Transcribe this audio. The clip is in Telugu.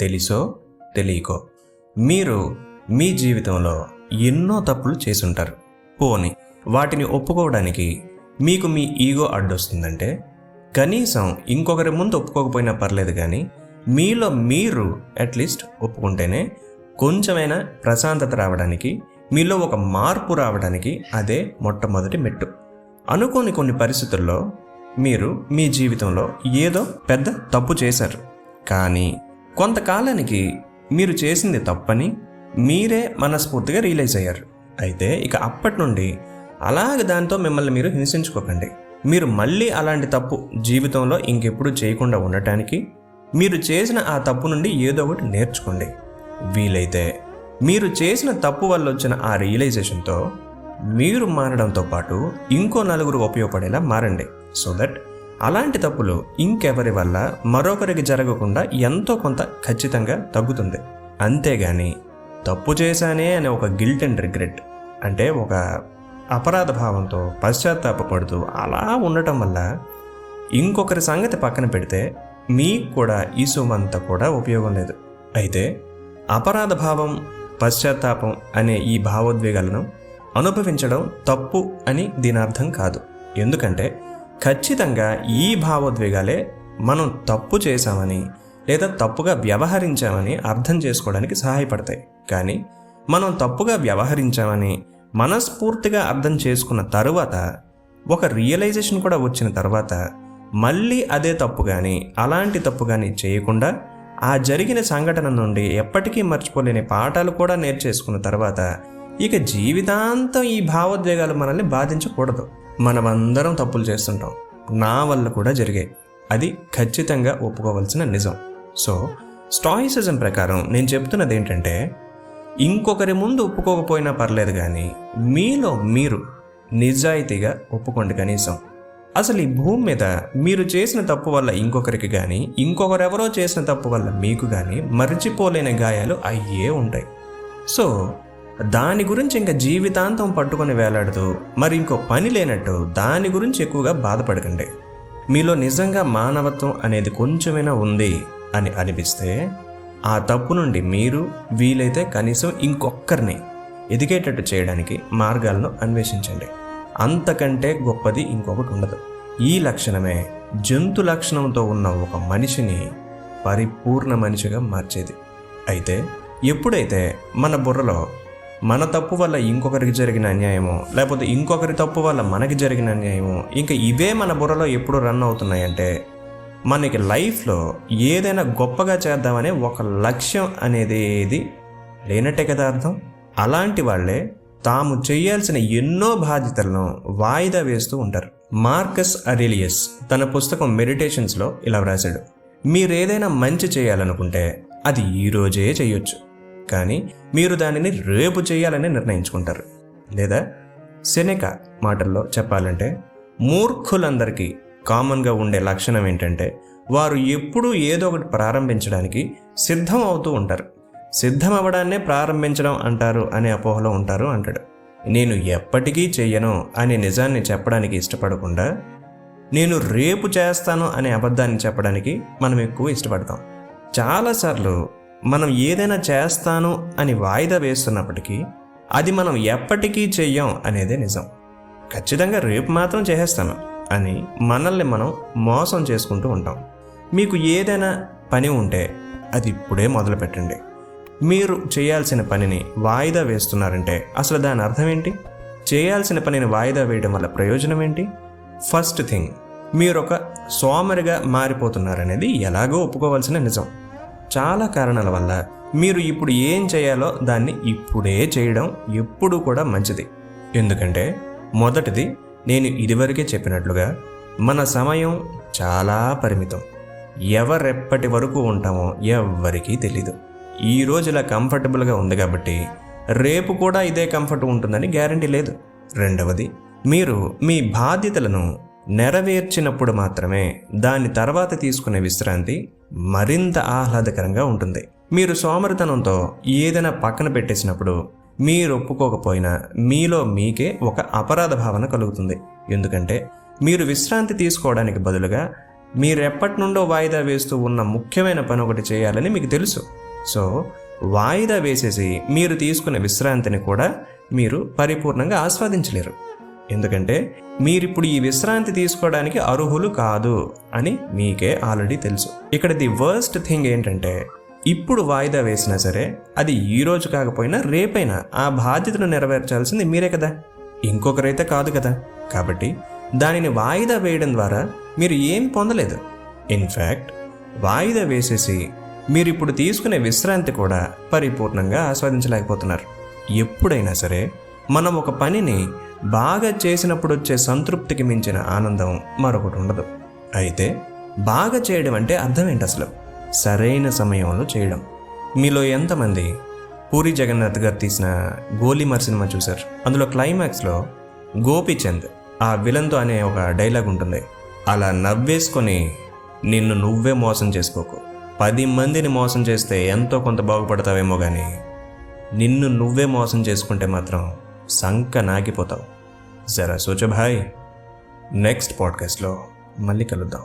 తెలుసో తెలియకో. మీరు మీ జీవితంలో ఎన్నో తప్పులు చేసుంటారు. పోని వాటిని ఒప్పుకోవడానికి మీకు మీ ఈగో అడ్డొస్తుందంటే కనీసం ఇంకొకరి ముందు ఒప్పుకోకపోయినా పర్లేదు కానీ మీలో మీరు అట్లీస్ట్ ఒప్పుకుంటేనే కొంచెమైనా ప్రశాంతత రావడానికి మీలో ఒక మార్పు రావడానికి అదే మొట్టమొదటి మెట్టు. అనుకోని కొన్ని పరిస్థితుల్లో మీరు మీ జీవితంలో ఏదో పెద్ద తప్పు చేశారు. కానీ కొంతకాలానికి మీరు చేసింది తప్పని మీరే మనస్ఫూర్తిగా రియలైజ్ అయ్యారు. అయితే ఇక అప్పటి నుండి అలాగ దాంతో మిమ్మల్ని మీరు హింసించుకోకండి. మీరు మళ్ళీ అలాంటి తప్పు జీవితంలో ఇంకెప్పుడు చేయకుండా ఉండటానికి మీరు చేసిన ఆ తప్పు నుండి ఏదో ఒకటి నేర్చుకోండి. వీలైతే మీరు చేసిన తప్పు వల్ల వచ్చిన ఆ రియలైజేషన్తో మీరు మారడంతో పాటు ఇంకో నలుగురు ఉపయోగపడేలా మారండి. సో దట్ అలాంటి తప్పులు ఇంకెవరి వల్ల మరొకరికి జరగకుండా ఎంతో కొంత ఖచ్చితంగా తగ్గుతుంది. అంతేగాని తప్పు చేశానే అనే ఒక గిల్ట్ అండ్ రిగ్రెట్ అంటే ఒక అపరాధ భావంతో పశ్చాత్తాపడుతూ అలా ఉండటం వల్ల ఇంకొకరి సంగతి పక్కన పెడితే మీకు కూడా ఈ సొమ్మంతా కూడా ఉపయోగం లేదు. అయితే అపరాధ భావం పశ్చాత్తాపం అనే ఈ భావోద్వేగాలను అనుభవించడం తప్పు అని దీనార్థం కాదు. ఎందుకంటే ఖచ్చితంగా ఈ భావోద్వేగాలే మనం తప్పు చేశామని లేదా తప్పుగా వ్యవహరించామని అర్థం చేసుకోవడానికి సహాయపడతాయి. కానీ మనం తప్పుగా వ్యవహరించామని మనస్ఫూర్తిగా అర్థం చేసుకున్న తరువాత ఒక రియలైజేషన్ కూడా వచ్చిన తర్వాత మళ్ళీ అదే తప్పు కానీ అలాంటి తప్పు కానీ చేయకుండా ఆ జరిగిన సంఘటన నుండి ఎప్పటికీ మర్చిపోలేని పాఠాలు కూడా నేర్చేసుకున్న తర్వాత ఇక జీవితాంతం ఈ భావోద్వేగాలు మనల్ని బాధించకూడదు. మనమందరం తప్పులు చేస్తుంటాం. నా వల్ల కూడా జరిగాయి అది ఖచ్చితంగా ఒప్పుకోవాల్సిన నిజం. సో స్టాయిసిజం ప్రకారం నేను చెప్తున్నది ఏంటంటే ఇంకొకరి ముందు ఒప్పుకోకపోయినా పర్లేదు కానీ మీలో మీరు నిజాయితీగా ఒప్పుకోండి కనీసం. అసలు ఈ భూమి మీద మీరు చేసిన తప్పు వల్ల ఇంకొకరికి కానీ ఇంకొకరెవరో చేసిన తప్పు వల్ల మీకు కానీ మర్చిపోలేని గాయాలు అయ్యే ఉంటాయి. సో దాని గురించి ఇంకా జీవితాంతం పట్టుకొని వేలాడుతూ మరి ఇంకో పని లేనట్టు దాని గురించి ఎక్కువగా బాధపడకండి. మీలో నిజంగా మానవత్వం అనేది కొంచెమైనా ఉంది అని అనిపిస్తే ఆ తప్పు నుండి మీరు వీలైతే కనీసం ఇంకొక్కరిని ఎదిగేటట్టు చేయడానికి మార్గాలను అన్వేషించండి. అంతకంటే గొప్పది ఇంకొకటి ఉండదు. ఈ లక్షణమే జంతు లక్షణంతో ఉన్న ఒక మనిషిని పరిపూర్ణ మనిషిగా మార్చేది. అయితే ఎప్పుడైతే మన బుర్రలో మన తప్పు వల్ల ఇంకొకరికి జరిగిన అన్యాయమో లేకపోతే ఇంకొకరి తప్పు వల్ల మనకి జరిగిన అన్యాయమో ఇంకా ఇవే మన బుర్రలో ఎప్పుడు రన్ అవుతున్నాయంటే మనకి లైఫ్లో ఏదైనా గొప్పగా చేద్దామనే ఒక లక్ష్యం అనేది ఏది లేనట్టే కదా అర్థం? అలాంటి వాళ్ళే తాము చేయాల్సిన ఎన్నో బాధ్యతలను వాయిదా వేస్తూ ఉంటారు. మార్కస్ అరిలియస్ తన పుస్తకం మెడిటేషన్స్లో ఇలా వ్రాశాడు మీరేదైనా మంచి చేయాలనుకుంటే అది ఈరోజే చేయొచ్చు. కానీ మీరు దానిని రేపు చేయాలని నిర్ణయించుకుంటారు. లేదా సెనెక మాటల్లో చెప్పాలంటే మూర్ఖులందరికీ కామన్గా ఉండే లక్షణం ఏంటంటే వారు ఎప్పుడూ ఏదో ఒకటి ప్రారంభించడానికి సిద్ధం అవుతూ ఉంటారు. సిద్ధం అవ్వడాన్నే ప్రారంభించడం అంటారు అనే అపోహలో ఉంటారు అంటాడు. నేను ఎప్పటికీ చెయ్యను అనే నిజాన్ని చెప్పడానికి ఇష్టపడకుండా నేను రేపు చేస్తాను అనే అబద్ధాన్ని చెప్పడానికి మనం ఎక్కువ ఇష్టపడతాం. చాలాసార్లు మనం ఏదైనా చేస్తాను అని వాయిదా వేస్తున్నప్పటికీ అది మనం ఎప్పటికీ చెయ్యం అనేదే నిజం. ఖచ్చితంగా రేపు మాత్రం చేసేస్తాను అని మనల్ని మనం మోసం చేసుకుంటూ ఉంటాం. మీకు ఏదైనా పని ఉంటే అది ఇప్పుడే మొదలు పెట్టండి మీరు చేయాల్సిన పనిని వాయిదా వేస్తున్నారంటే అసలు దాని అర్థం ఏంటి? చేయాల్సిన పనిని వాయిదా వేయడం వల్ల ప్రయోజనం ఏంటి? ఫస్ట్ థింగ్ మీరు ఒక సోమరిగా మారిపోతున్నారనేది ఎలాగో ఒప్పుకోవాల్సిన నిజం. చాలా కారణాల వల్ల మీరు ఇప్పుడు ఏం చేయాలో దాన్ని ఇప్పుడే చేయడం ఎప్పుడూ కూడా మంచిది. ఎందుకంటే మొదటిది నేను ఇదివరకే చెప్పినట్లుగా మన సమయం చాలా పరిమితం. ఎవరెప్పటి వరకు ఉంటామో ఎవ్వరికీ తెలీదు. ఈ ఇలా కంఫర్టబుల్గా ఉంది కాబట్టి రేపు కూడా ఇదే కంఫర్ట్ ఉంటుందని గ్యారంటీ లేదు. రెండవది మీరు మీ బాధ్యతలను నెరవేర్చినప్పుడు మాత్రమే దాని తర్వాత తీసుకునే విశ్రాంతి మరింత ఆహ్లాదకరంగా ఉంటుంది. మీరు సోమరితనంతో ఏదైనా పక్కన పెట్టేసినప్పుడు మీరు ఒప్పుకోకపోయినా మీలో మీకే ఒక అపరాధ భావన కలుగుతుంది. ఎందుకంటే మీరు విశ్రాంతి తీసుకోవడానికి బదులుగా మీరు ఎప్పటి నుండో వాయిదా వేస్తూ ఉన్న ముఖ్యమైన పని ఒకటి చేయాలని మీకు తెలుసు. సో వాయిదా వేసేసి మీరు తీసుకునే విశ్రాంతిని కూడా మీరు పరిపూర్ణంగా ఆస్వాదించలేరు. ఎందుకంటే మీరిప్పుడు ఈ విశ్రాంతి తీసుకోవడానికి అర్హులు కాదు అని మీకే ఆల్రెడీ తెలుసు. ఇక్కడ ది వర్స్ట్ థింగ్ ఏంటంటే ఇప్పుడు వాయిదా వేసినా సరే అది ఈ రోజు కాకపోయినా రేపైనా ఆ బాధ్యతను నెరవేర్చాల్సింది మీరే కదా. ఇంకొకరైతే కాదు కదా. కాబట్టి దానిని వాయిదా వేయడం ద్వారా మీరు ఏం పొందలేదు. ఇన్ఫ్యాక్ట్ వాయిదా వేసేసి మీరు ఇప్పుడు తీసుకునే విశ్రాంతి కూడా పరిపూర్ణంగా ఆస్వాదించలేకపోతున్నారు. ఎప్పుడైనా సరే మనం ఒక పనిని బాగా చేసినప్పుడు వచ్చే సంతృప్తికి మించిన ఆనందం మరొకటి ఉండదు. అయితే బాగా చేయడం అంటే అర్థం ఏంటి అసలు? సరైన సమయంలో చేయడం. మీలో ఎంతమంది పూరి జగన్నాథ్ గారు తీసిన గోలీమర్ సినిమా చూశారు? అందులో క్లైమాక్స్లో గోపీచంద్ ఆ విలన్తో అనే ఒక డైలాగ్ ఉంటుంది. అలా నవ్వేసుకొని నిన్ను నువ్వే మోసం చేసుకోకు. పది మందిని మోసం చేస్తే ఎంతో కొంత బాగుపడతావేమో కానీ నిన్ను నువ్వే మోసం చేసుకుంటే మాత్రం సంక నాగిపోతావు జరా సోచ భాయ్. నెక్స్ట్ పాడ్కాస్ట్లో మళ్ళీ కలుద్దాం.